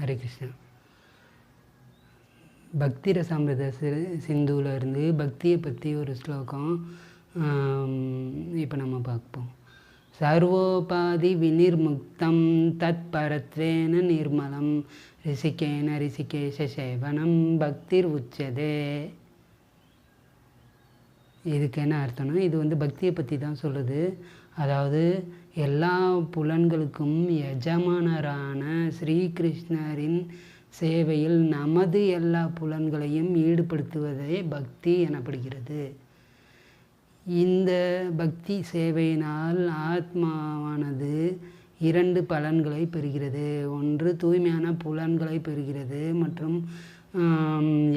ஹரே கிருஷ்ணா. பக்தி ரசாமிரத சிந்துவில் இருந்து பக்தியை பற்றி ஒரு ஸ்லோகம் இப்போ நம்ம பார்ப்போம். சர்வோபாதி விநிர்முக்தம் தத் பரத்வேன நிர்மலம் ரிஷிகேன ரிஷிகேஷ சேவனம் பக்திர் உச்சதே. இதுக்கு என்ன அர்த்தம்னா இது வந்து பக்தியை பற்றி தான் சொல்லுது. அதாவது எல்லா புலன்களுக்கும் எஜமானரான ஸ்ரீகிருஷ்ணரின் சேவையில் நமது எல்லா புலன்களையும் ஈடுபடுத்துவதே பக்தி எனப்படுகிறது. இந்த பக்தி சேவையினால் ஆத்மாவானது இரண்டு பலன்களை பெறுகிறது. ஒன்று தூய்மையான புலன்களை பெறுகிறது மற்றும்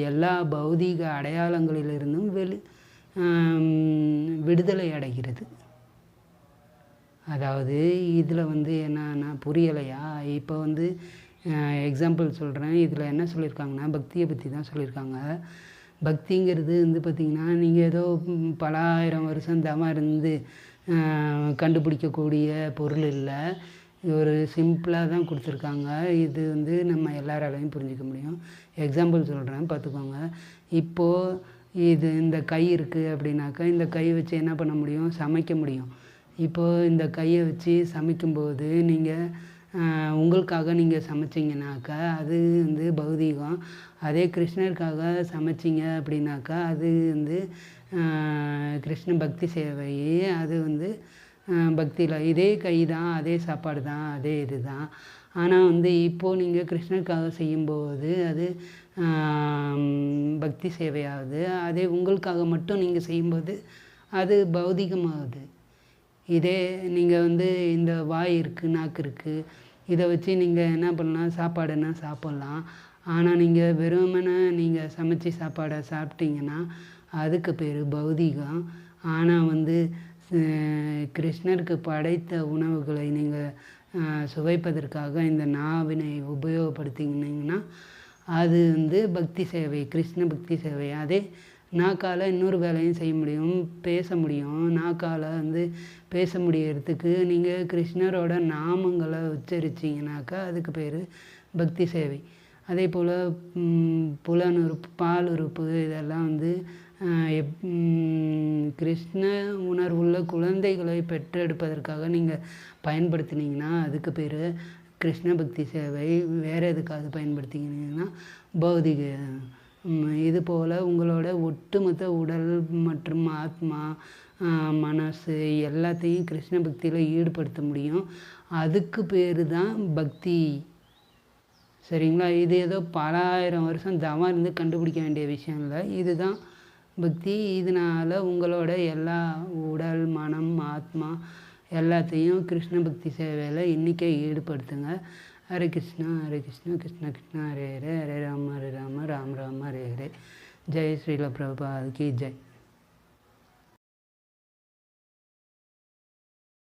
எல்லா பௌதீக அடையாளங்களிலிருந்தும் வெளி விடுதலை அடைகிறது. அதாவது இதில் வந்து என்னன்னா புரியலையா? இப்போ வந்து எக்ஸாம்பிள் சொல்கிறேன் இதில் என்ன சொல்லியிருக்காங்கன்னா பக்தியை பற்றி தான் சொல்லியிருக்காங்க பக்திங்கிறது வந்து பார்த்திங்கன்னா நீங்கள் ஏதோ பலாயிரம் பல ஆயிரம் வருஷம் தவம் இருந்து கண்டுபிடிக்கக்கூடிய பொருள் இல்லை. ஒரு சிம்பிளாக தான் கொடுத்துருக்காங்க. இது வந்து நம்ம எல்லாராலையும் புரிஞ்சிக்க முடியும். எக்ஸாம்பிள் சொல்கிறேன் பார்த்துக்கோங்க இப்போது இது இந்த கை இருக்குது அப்படின்னாக்கா இந்த கை வச்சு என்ன பண்ண முடியும்? சமைக்க முடியும். இப்போது இந்த கையை வச்சு சமைக்கும்போது நீங்கள் உங்களுக்காக நீங்கள் சமைச்சிங்கனாக்கா அது வந்து பௌதீகம். அதே கிருஷ்ணருக்காக சமைச்சிங்க அப்படின்னாக்கா அது வந்து கிருஷ்ண பக்தி சேவை அது வந்து பக்தியில். இதே கை தான் அதே சாப்பாடு தான் அதே இது தான். ஆனால் வந்து இப்போது நீங்கள் கிருஷ்ணருக்காக செய்யும்போது அது பக்தி சேவையாகுது அதே உங்களுக்காக மட்டும் நீங்கள் செய்யும்போது அது பௌதிகமாகுது. இதே நீங்கள் வந்து இந்த வாய் இருக்குது நாக்கு இருக்குது இதை வச்சு நீங்கள் என்ன பண்ணலாம் சாப்பாடுன்னா சாப்பிட்லாம். ஆனால் நீங்கள் வெறுமனே நீங்கள் சமைச்சு சாப்பாடை சாப்பிட்டீங்கன்னா அதுக்கு பேர் பௌதிகம். ஆனால் வந்து கிருஷ்ணருக்கு படைத்த உணவுகளை நீங்கள் சுவைப்பதற்காக இந்த நாவினை உபயோகப்படுத்தினீங்கன்னா அது வந்து பக்தி சேவை கிருஷ்ண பக்தி சேவை. அதே நாக்கால் இன்னொரு வேலையும் செய்ய முடியும் பேச முடியும். நாக்கால் வந்து பேச முடியறதுக்கு நீங்கள் கிருஷ்ணரோட நாமங்களை உச்சரிச்சிங்கனாக்கா அதுக்கு பேர் பக்தி சேவை. அதே போல் புலன் உறுப்பு பால் உறுப்பு இதெல்லாம் வந்து எப் கிருஷ்ண உணர்வுள்ள குழந்தைகளை பெற்றெடுப்பதற்காக நீங்கள் பயன்படுத்தினீங்கன்னா அதுக்கு பேர் கிருஷ்ண பக்தி சேவை வேறு எதுக்காக பயன்படுத்தினீங்கன்னா பௌதிக இது போல் உங்களோட ஒட்டுமொத்த உடல் மற்றும் ஆத்மா மனசு எல்லாத்தையும் கிருஷ்ண பக்தியில் ஈடுபடுத்த முடியும். அதுக்கு பேர் தான் பக்தி. சரிங்களா? இது ஏதோ பல ஆயிரம் வருஷம் தவம் இருந்து கண்டுபிடிக்க வேண்டிய விஷயம் இல்லை. இதுதான் பக்தி. இதனால் உங்களோட எல்லா உடல் மனம் ஆத்மா எல்லாத்தையும் கிருஷ்ண பக்தி சேவையில் இன்றைக்கே ஈடுபடுத்துங்க. ஹரே கிருஷ்ணா ஹரே கிருஷ்ணா கிருஷ்ண கிருஷ்ணா ஹரே ஹரே ஹரே ராம ஹரே ராம ராம ராம ஹரே ஹரே. ஜெய் ஸ்ரீல பிரபாத் கி ஜெய்.